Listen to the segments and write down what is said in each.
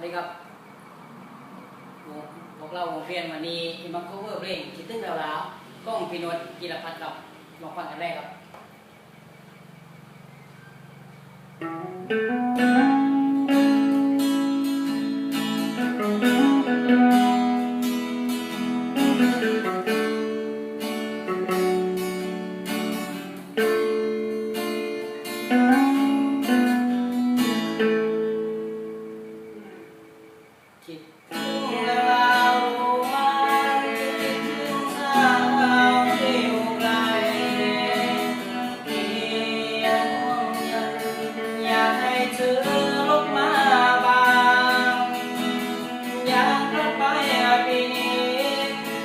วัสดีครับพวกเราวงเพียนวันนี้ที่มา cover เพลงคิดตึ้งแล้วแล้วกล้องพินวดกีรพัฒน์ครับลองฟังกันแรกครับ ลุกมาบางอยากกินไปปีนี้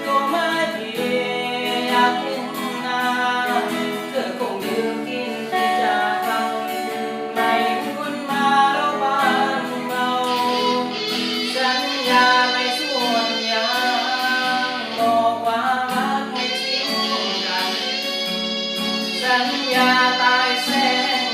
ก็ม่ดีอยากเห็นหนาเธอคงลืมกินที่จากเราไม่คุ้นมาแล้วบ้านเราสัญญาไม่ส่วนยังบอกว่ารักไม่ทิ้งกันสัญญาตายแสน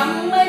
somewhere.